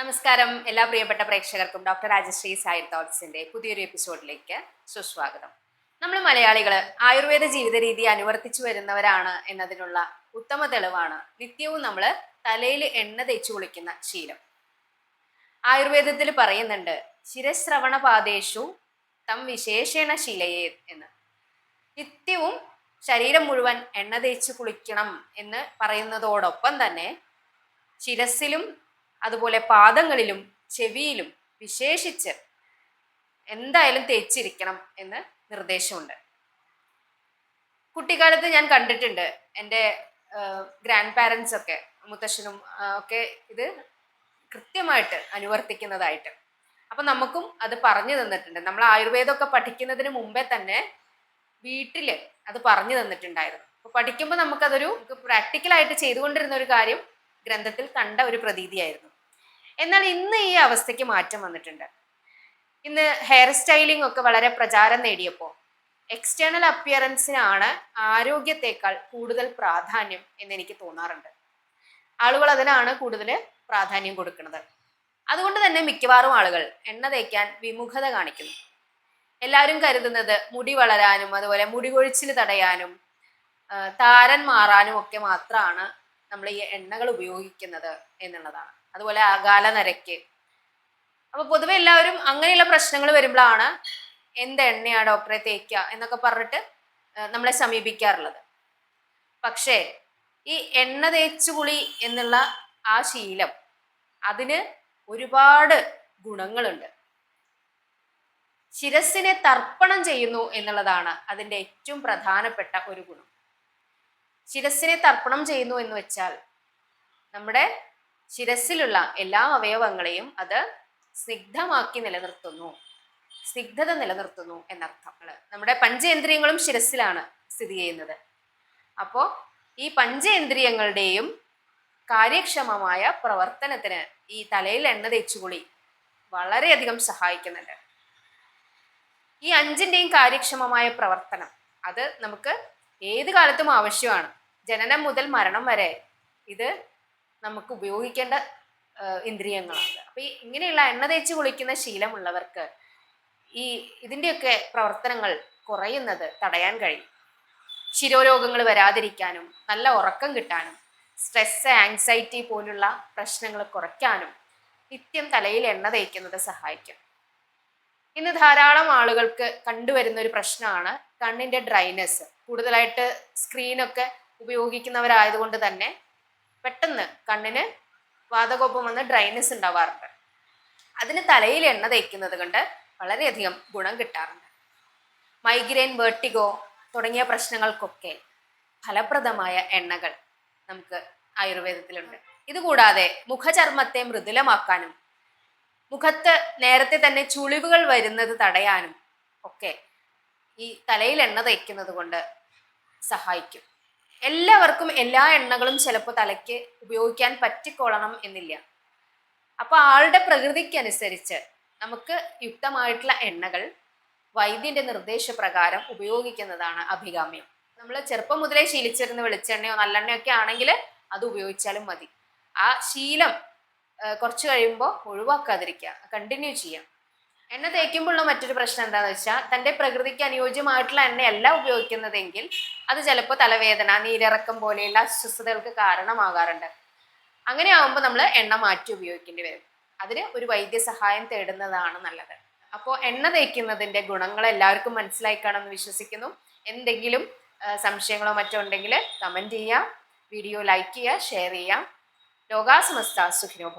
നമസ്കാരം. എല്ലാ പ്രിയപ്പെട്ട പ്രേക്ഷകർക്കും ഡോക്ടർ രാജശ്രീ സായി തോട്ട്സിന്റെ പുതിയൊരു എപ്പിസോഡിലേക്ക് സുസ്വാഗതം. നമ്മൾ മലയാളികൾ ആയുർവേദ ജീവിത രീതി അനുവർത്തിച്ചു വരുന്നവരാണ് എന്നതിനുള്ള ഉത്തമ തെളിവാണ് നിത്യവും നമ്മൾ തലയിൽ എണ്ണ തേച്ചു കുളിക്കുന്ന ശീലം. ആയുർവേദത്തിൽ പറയുന്നുണ്ട് ശിരശ്രവണ പാദേശു തം വിശേഷേണ ശീലയേ എന്ന്. നിത്യവും ശരീരം മുഴുവൻ എണ്ണ തേച്ച് കുളിക്കണം എന്ന് പറയുന്നതോടൊപ്പം തന്നെ ശിരസിലും അതുപോലെ പാദങ്ങളിലും ചെവിയിലും വിശേഷിച്ച് എന്തായാലും തേച്ചിരിക്കണം എന്ന് നിർദ്ദേശമുണ്ട്. കുട്ടിക്കാലത്ത് ഞാൻ കണ്ടിട്ടുണ്ട് എന്റെ ഗ്രാൻഡ് പാരൻസ് ഒക്കെ മുത്തശ്ശനും ഒക്കെ ഇത് കൃത്യമായിട്ട് അനുവർത്തിക്കുന്നതായിട്ട്. അപ്പം നമുക്കും അത് പറഞ്ഞു തന്നിട്ടുണ്ട്. നമ്മൾ ആയുർവേദമൊക്കെ പഠിക്കുന്നതിന് മുമ്പേ തന്നെ വീട്ടിൽ അത് പറഞ്ഞു തന്നിട്ടുണ്ടായിരുന്നു. അപ്പോൾ പഠിക്കുമ്പോൾ നമുക്കതൊരു പ്രാക്ടിക്കലായിട്ട് ചെയ്തുകൊണ്ടിരുന്ന ഒരു കാര്യം ഗ്രന്ഥത്തിൽ കണ്ട ഒരു പ്രതീതിയായിരുന്നു. എന്നാൽ ഇന്ന് ഈ അവസ്ഥയ്ക്ക് മാറ്റം വന്നിട്ടുണ്ട്. ഇന്ന് ഹെയർ സ്റ്റൈലിംഗ് ഒക്കെ വളരെ പ്രചാരം നേടിയപ്പോൾ എക്സ്റ്റേണൽ അപ്പിയറൻസിനാണ് ആരോഗ്യത്തെക്കാൾ കൂടുതൽ പ്രാധാന്യം എന്ന് എനിക്ക് തോന്നാറുണ്ട്. ആളുകൾ അതിനാണ് കൂടുതൽ പ്രാധാന്യം കൊടുക്കുന്നത്. അതുകൊണ്ട് തന്നെ മിക്കവാറും ആളുകൾ എണ്ണ തേക്കാൻ വിമുഖത കാണിക്കുന്നു. എല്ലാവരും കരുതുന്നത് മുടി വളരാനും അതുപോലെ മുടി കൊഴിച്ചിൽ തടയാനും താരൻ മാറാനും ഒക്കെ മാത്രമാണ് നമ്മൾ ഈ എണ്ണകൾ ഉപയോഗിക്കുന്നത് എന്നുള്ളതാണ്. അതുപോലെ അകാല നരയ്ക്ക് അപ്പൊ പൊതുവെ എല്ലാവരും അങ്ങനെയുള്ള പ്രശ്നങ്ങൾ വരുമ്പോഴാണ് എന്ത് എണ്ണയാ ഡോക്ടറെ തേക്കുക എന്നൊക്കെ പറഞ്ഞിട്ട് നമ്മളെ സമീപിക്കാറുള്ളത്. പക്ഷേ ഈ എണ്ണ തേച്ചുകുളി എന്നുള്ള ആ ശീലം അതിന് ഒരുപാട് ഗുണങ്ങളുണ്ട്. ശിരസിനെ തർപ്പണം ചെയ്യുന്നു എന്നുള്ളതാണ് അതിന്റെ ഏറ്റവും പ്രധാനപ്പെട്ട ഒരു ഗുണം. ശിരസിനെ തർപ്പണം ചെയ്യുന്നു എന്ന് വെച്ചാൽ നമ്മുടെ ശിരസിലുള്ള എല്ലാ അവയവങ്ങളെയും അത് സ്നിഗ്ധമാക്കി നിലനിർത്തുന്നു. സ്നിഗ്ധത നിലനിർത്തുന്നു എന്നർത്ഥം. നമ്മുടെ പഞ്ചേന്ദ്രിയങ്ങളും ശിരസിലാണ് സ്ഥിതി ചെയ്യുന്നത്. അപ്പോൾ ഈ പഞ്ചേന്ദ്രിയങ്ങളുടെയും കാര്യക്ഷമമായ പ്രവർത്തനത്തിന് ഈ തലയിൽ എണ്ണ തേച്ചുകുളി വളരെയധികം സഹായിക്കുന്നുണ്ട്. ഈ അഞ്ചിന്റെയും കാര്യക്ഷമമായ പ്രവർത്തനം അത് നമുക്ക് ഏത് കാലത്തും ആവശ്യമാണ്. ജനനം മുതൽ മരണം വരെ ഇത് നമുക്ക് ഉപയോഗിക്കേണ്ട ഇന്ദ്രിയങ്ങളാണ്. അപ്പൊ ഈ ഇങ്ങനെയുള്ള എണ്ണ തേച്ച് കുളിക്കുന്ന ശീലമുള്ളവർക്ക് ഈ ഇതിന്റെയൊക്കെ പ്രവർത്തനങ്ങൾ കുറയുന്നത് തടയാൻ കഴിയും. ശിരോരോഗങ്ങൾ വരാതിരിക്കാനും നല്ല ഉറക്കം കിട്ടാനും സ്ട്രെസ് ആങ്സൈറ്റി പോലുള്ള പ്രശ്നങ്ങൾ കുറയ്ക്കാനും നിത്യം തലയിൽ എണ്ണ തേക്കുന്നത് സഹായിക്കും. ഇന്ന് ധാരാളം ആളുകൾക്ക് കണ്ടുവരുന്ന ഒരു പ്രശ്നമാണ് കണ്ണിന്റെ ഡ്രൈനെസ് കൂടുതലായിട്ട് സ്ക്രീനൊക്കെ ഉപയോഗിക്കുന്നവരായതുകൊണ്ട് തന്നെ പെട്ടെന്ന് കണ്ണിന് വാതകോപ്പം വന്ന് ഡ്രൈനെസ് ഉണ്ടാവാറുണ്ട്. അതിന് തലയിൽ എണ്ണ തേക്കുന്നത് കൊണ്ട് വളരെയധികം ഗുണം കിട്ടാറുണ്ട്. മൈഗ്രെയിൻ വേർട്ടിഗോ തുടങ്ങിയ പ്രശ്നങ്ങൾക്കൊക്കെ ഫലപ്രദമായ എണ്ണകൾ നമുക്ക് ആയുർവേദത്തിലുണ്ട്. ഇതുകൂടാതെ മുഖചർമ്മത്തെ മൃദുലമാക്കാനും മുഖത്ത് നേരത്തെ തന്നെ ചുളിവുകൾ വരുന്നത് തടയാനും ഒക്കെ ഈ തലയിൽ എണ്ണ തേക്കുന്നത് കൊണ്ട് സഹായിക്കും. എല്ലാവർക്കും എല്ലാ എണ്ണകളും ചിലപ്പോൾ തലയ്ക്ക് ഉപയോഗിക്കാൻ പറ്റിക്കൊള്ളണം എന്നില്ല. അപ്പോൾ ആളുടെ പ്രകൃതിക്കനുസരിച്ച് നമുക്ക് യുക്തമായിട്ടുള്ള എണ്ണകൾ വൈദ്യന്റെ നിർദ്ദേശപ്രകാരം ഉപയോഗിക്കുന്നതാണ് അഭികാമ്യം. നമ്മൾ ചെറുപ്പം മുതലേ ശീലിച്ചിരുന്ന വെളിച്ചെണ്ണയോ നല്ലെണ്ണയോ ഒക്കെ ആണെങ്കിൽ അത് ഉപയോഗിച്ചാലും മതി. ആ ശീലം കുറച്ച് കഴിയുമ്പോൾ ഒഴിവാക്കാതിരിക്കുക കണ്ടിന്യൂ ചെയ്യാം എണ്ണ തേക്കുമ്പോഴുള്ള മറ്റൊരു പ്രശ്നം എന്താണെന്ന് വെച്ചാൽ തന്റെ പ്രകൃതിക്ക് അനുയോജ്യമായിട്ടുള്ള എണ്ണയല്ല ഉപയോഗിക്കുന്നതെങ്കിൽ അത് ചിലപ്പോൾ തലവേദന നീരിറക്കം പോലെയുള്ള അസ്വസ്ഥതകൾക്ക് കാരണമാകാറുണ്ട്. അങ്ങനെ ആകുമ്പോൾ നമ്മൾ എണ്ണ മാറ്റി ഉപയോഗിക്കേണ്ടി വരും. അതിന് ഒരു വൈദ്യസഹായം തേടുന്നതാണ് നല്ലത്. അപ്പോൾ എണ്ണ തേക്കുന്നതിന്റെ ഗുണങ്ങൾ എല്ലാവർക്കും മനസ്സിലായി കാണുമെന്ന് വിശ്വസിക്കുന്നു. എന്തെങ്കിലും സംശയങ്ങളോ മറ്റോ ഉണ്ടെങ്കിൽ കമന്റ് ചെയ്യാം വീഡിയോ ലൈക്ക് ചെയ്യുക ഷെയർ ചെയ്യാം ലോകാസമസ്ത സുഖിനോ